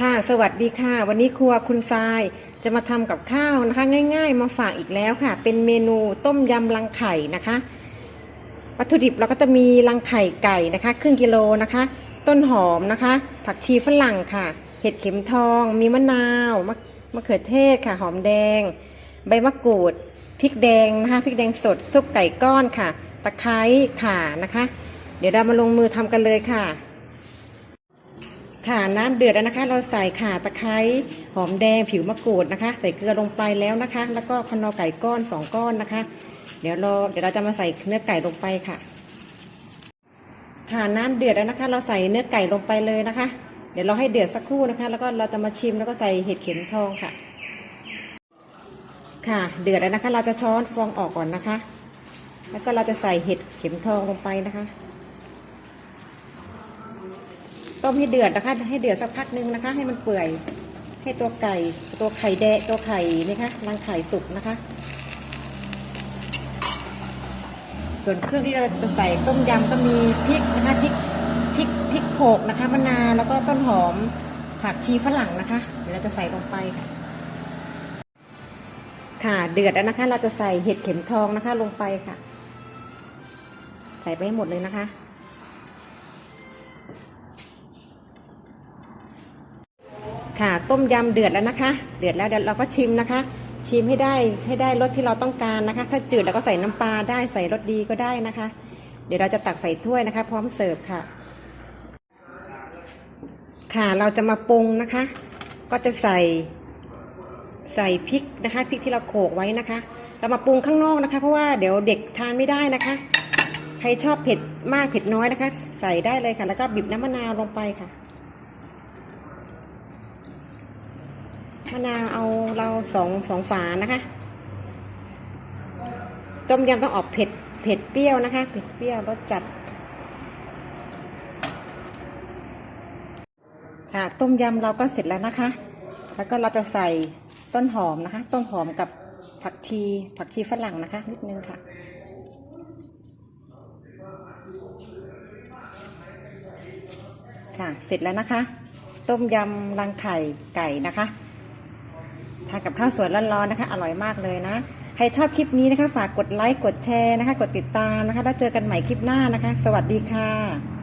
ค่ะสวัสดีค่ะ วันนี้ครัวคุณทรายจะมาทำกับข้าวนะคะ ง่าย ๆ มาฝากอีกแล้วค่ะ เป็นเมนูต้มยำรังไข่นะคะ วัตถุดิบเราก็จะมีรังไข่ไก่นะคะ ครึ่งกิโลนะคะ ต้นหอมนะคะ ผักชีฝรั่งค่ะ เห็ดเข็มทอง มีมะนาวมะมะเขือเทศค่ะ หอมแดง ใบมะกรูดพริกแดงนะคะพริกแดงสดซุปไก่ก้อนค่ะ ตะไคร้ข่านะคะ เดี๋ยวเรามาลงมือทำกันเลยค่ะ ค่ะน้ำเดือดแล้วนะคะ เราใส่ข่าตะไคร้หอมแดงผิวมะกรูดนะคะ ใส่เกลือลงไปแล้วนะคะ แล้วก็คอนอไก่ก้อนสองก้อนนะคะ เดี๋ยวเราเดี๋ยวเราจะมาใส่เนื้อไก่ลงไปค่ะ ค่ะน้ำเดือดแล้วนะคะ เราใส่เนื้อไก่ลงไปเลยนะคะ เดี๋ยวเราให้เดือดสักครู่นะคะ แล้วก็เราจะมาชิมแล้วก็ใส่เห็ดเข็มทองค่ะ ค่ะเดือดแล้วนะคะ เราจะช้อนฟองออกก่อนนะคะ แล้วก็เราจะใส่เห็ดเข็มทองลงไปนะคะ ต้มให้เดือดนะคะ ให้เดือดสักพักหนึงนะคะ ให้มันเปื่อย ให้ตัวไก่ ตัวไข่แดะตัวไข่นี่คะรังไข่สุกนะคะ ส่วนเครื่องที่เราจะใส่ต้มยำก็มีพริกนะคะพริกพริกพริกโขกนะคะมะนาวแล้วก็ต้นหอมผักชีฝรั่งนะคะ เดี๋ยวเราจะใส่ลงไปค่ะ ค่ะเดือดแล้วนะคะ เราจะใส่เห็ดเข็มทองนะคะ ลงไปค่ะ ใส่ไปให้หมดเลยนะคะ ต้มยำเดือดแล้วนะคะ เดือดแล้วเดี๋ยวเราก็ชิมนะคะ ชิมให้ได้ให้ได้รสที่เราต้องการนะคะ ถ้าจืดเราก็ใส่น้ำปลาได้ใส่รสดีก็ได้นะคะ เดี๋ยวเราจะตักใส่ถ้วยนะคะ พร้อมเสิร์ฟค่ะ ค่ะเราจะมาปรุงนะคะ ก็จะใส่ใส่พริกนะคะพริกที่เราโขลกไว้นะคะ เรามาปรุงข้างนอกนะคะ เพราะว่าเดี๋ยวเด็กทานไม่ได้นะคะ ใครชอบเผ็ดมากเผ็ดน้อยนะคะ ใส่ได้เลยค่ะ แล้วก็บีบน้ำมะนาวลงไปค่ะ มะนาวเอาเราสองสองฝานะคะ ต้มยำต้องออกเผ็ดเผ็ดเปรี้ยวนะคะ เผ็ดเปรี้ยวรสจัด ค่ะ ต้มยำเราก็เสร็จแล้วนะคะ แล้วก็เราจะใส่ต้นหอมนะคะ ต้นหอมกับผักชี ผักชีฝรั่งนะคะ นิดนึงค่ะค่ะเสร็จแล้วนะคะ ต้มยำรังไข่ไก่นะคะ ทานกับข้าวสวยร้อนๆนะคะ อร่อยมากเลยนะ ใครชอบคลิปนี้นะคะ ฝากกดไลค์ กดแชร์นะคะ กดติดตามนะคะ แล้วเจอกันใหม่คลิปหน้านะคะ สวัสดีค่ะ